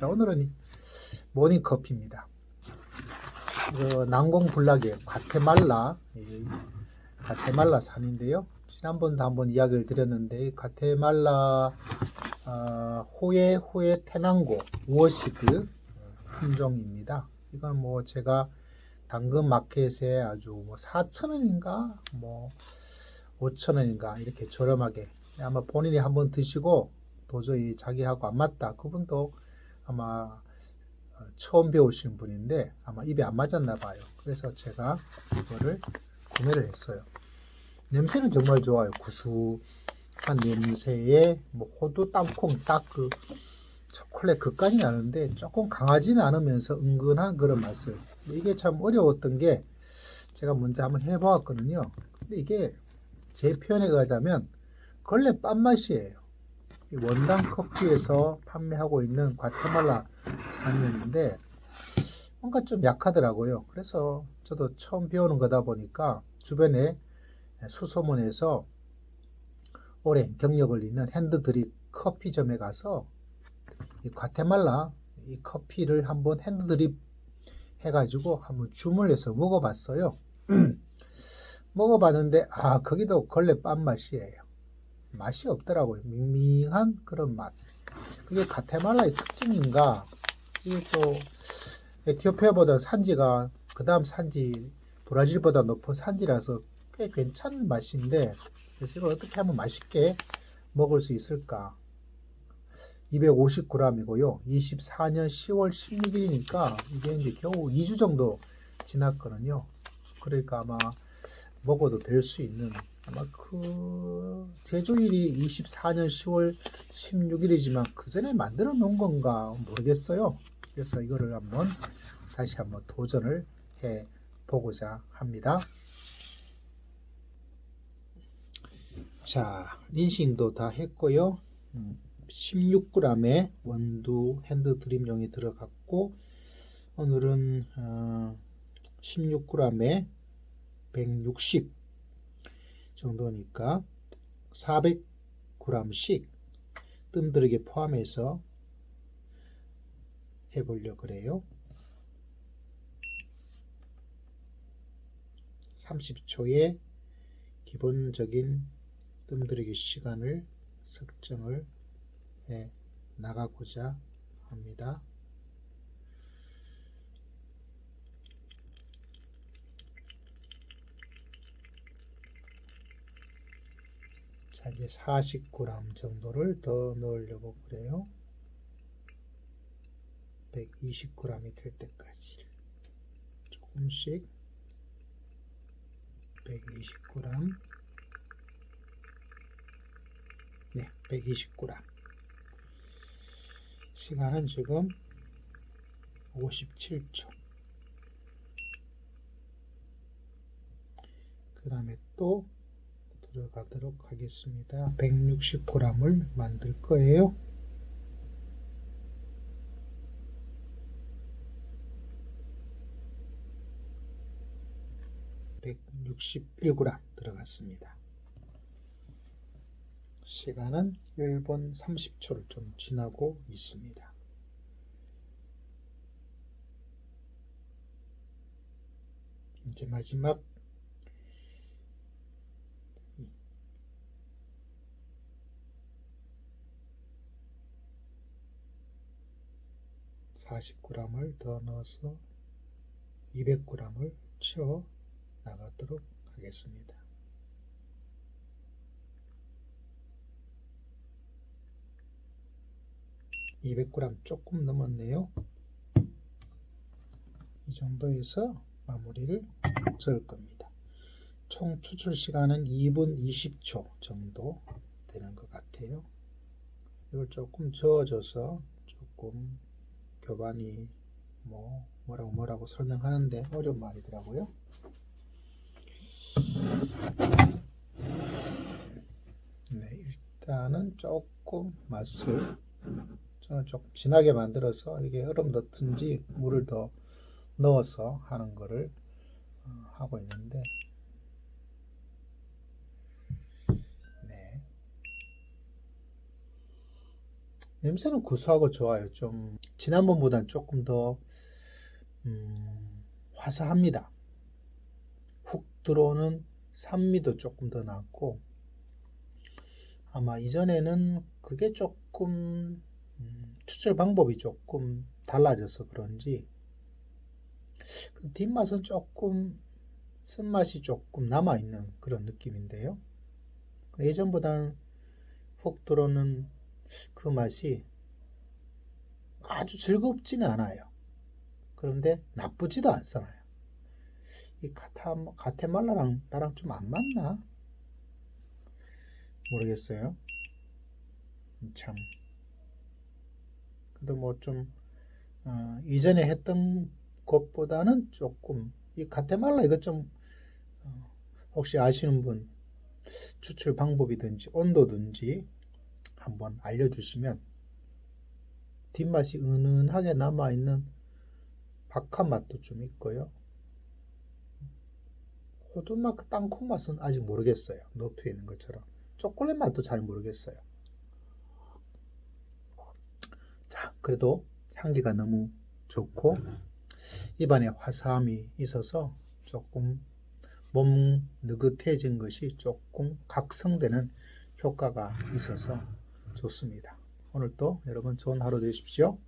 자, 오늘은 모닝 커피입니다. 난공불락의 과테말라, 이 과테말라 산인데요. 지난번도 한번 이야기를 드렸는데, 이 과테말라 어, 호에 호에 테낭고 우어시드 어, 품종입니다. 이건 뭐 제가 당근 마켓에 아주 뭐 4,000원인가 뭐 5,000원인가 이렇게 저렴하게 아마 본인이 한번 드시고 도저히 자기하고 안 맞다. 그분도 아마 어, 처음 배우시는 분인데 아마 입에 안 맞았나 봐요. 그래서 제가 이거를 구매를 했어요. 냄새는 정말 좋아요. 구수한 냄새에 뭐 호두 땅콩 딱 그 초콜릿 그까지 나는데 조금 강하지는 않으면서 은근한 그런 맛을 이게 참 어려웠던 게 제가 먼저 한번 해보았거든요. 근데 이게 제 표현에 가자면 걸레 빤 맛이에요. 이 원당 커피에서 판매하고 있는 과테말라 산이었는데 뭔가 좀 약하더라고요. 그래서 저도 처음 배우는 거다 보니까 주변에 수소문에서 오랜 경력을 있는 핸드드립 커피점에 가서 이 과테말라 이 커피를 한번 핸드드립 해가지고 한번 주문해서 먹어봤어요. 먹어봤는데 아 거기도 걸레 빤 맛이에요. 맛이 없더라고요. 밍밍한 그런 맛. 그게 가테말라의 특징인가? 이게 또 에티오피아보다 산지가 그 다음 산지 브라질보다 높은 산지라서 꽤 괜찮은 맛인데 그래서 이걸 어떻게 하면 맛있게 먹을 수 있을까? 250g이고요. 24년 10월 16일이니까 이게 이제 겨우 2주 정도 지났거든요. 그러니까 아마 먹어도 될 수 있는 아마 그 제조일이 24년 10월 16일이지만 그 전에 만들어 놓은 건가 모르겠어요. 그래서 이거를 한번 다시 한번 도전을 해 보고자 합니다. 자, 린싱도 다 했고요. 16g의 원두 핸드 드림용이 들어갔고 오늘은 16g에 160 정도니까 400g씩 뜸들이게 포함해서 해보려 그래요. 30초의 기본적인 뜸들이기 시간을 설정을 해 나가고자 합니다. 자, 이제 40g 정도를 더 넣으려고 그래요. 120g이 될 때까지 조금씩 120g 네, 120g 시간은 지금 57초. 그 다음에 또 들어가도록 하겠습니다. 160g을 만들 거예요. (161g) 들어갔습니다. 시간은 1분 30초를 좀 지나고 있습니다. 이제 마지막 40g을 더 넣어서 200g을 채워 나가도록 하겠습니다. (200g) 조금 넘었네요. 이 정도에서 마무리를 지을 겁니다. 총 추출 시간은 2분 20초 정도 되는 것 같아요. 이걸 조금 저어줘서 조금 교반이 뭐 뭐라고 뭐라고 설명하는데 어려운 말이더라고요. 네, 일단은 조금 맛을 저는 조금 진하게 만들어서 이게 얼음 넣든지 물을 더 넣어서 하는 거를 어, 하고 있는데 냄새는 구수하고 좋아요. 좀 지난번보다는 조금 더 음, 화사합니다. 훅 들어오는 산미도 조금 더 났고 아마 이전에는 그게 조금 음, 추출 방법이 조금 달라져서 그런지 그 뒷맛은 조금 쓴맛이 조금 남아있는 그런 느낌인데요. 예전보다는 훅 들어오는 그 맛이 아주 즐겁지는 않아요. 그런데 나쁘지도 않잖아요. 이 가타, 가테말라랑 나랑 좀 안 맞나? 모르겠어요. 참. 그래도 뭐 좀, 어, 이전에 했던 것보다는 조금, 이 가테말라 이것 좀, 어, 혹시 아시는 분, 추출 방법이든지 온도든지 한번 알려주시면 뒷맛이 은은하게 남아있는 박한 맛도 좀 있고요. 호두맛, 그 땅콩 맛은 아직 모르겠어요. 노트에 있는 것처럼. 초콜릿 맛도 잘 모르겠어요. 자, 그래도 향기가 너무 좋고 입안에 화사함이 있어서 조금 몸 느긋해진 것이 조금 각성되는 효과가 있어서 좋습니다. 오늘도 여러분 좋은 하루 되십시오.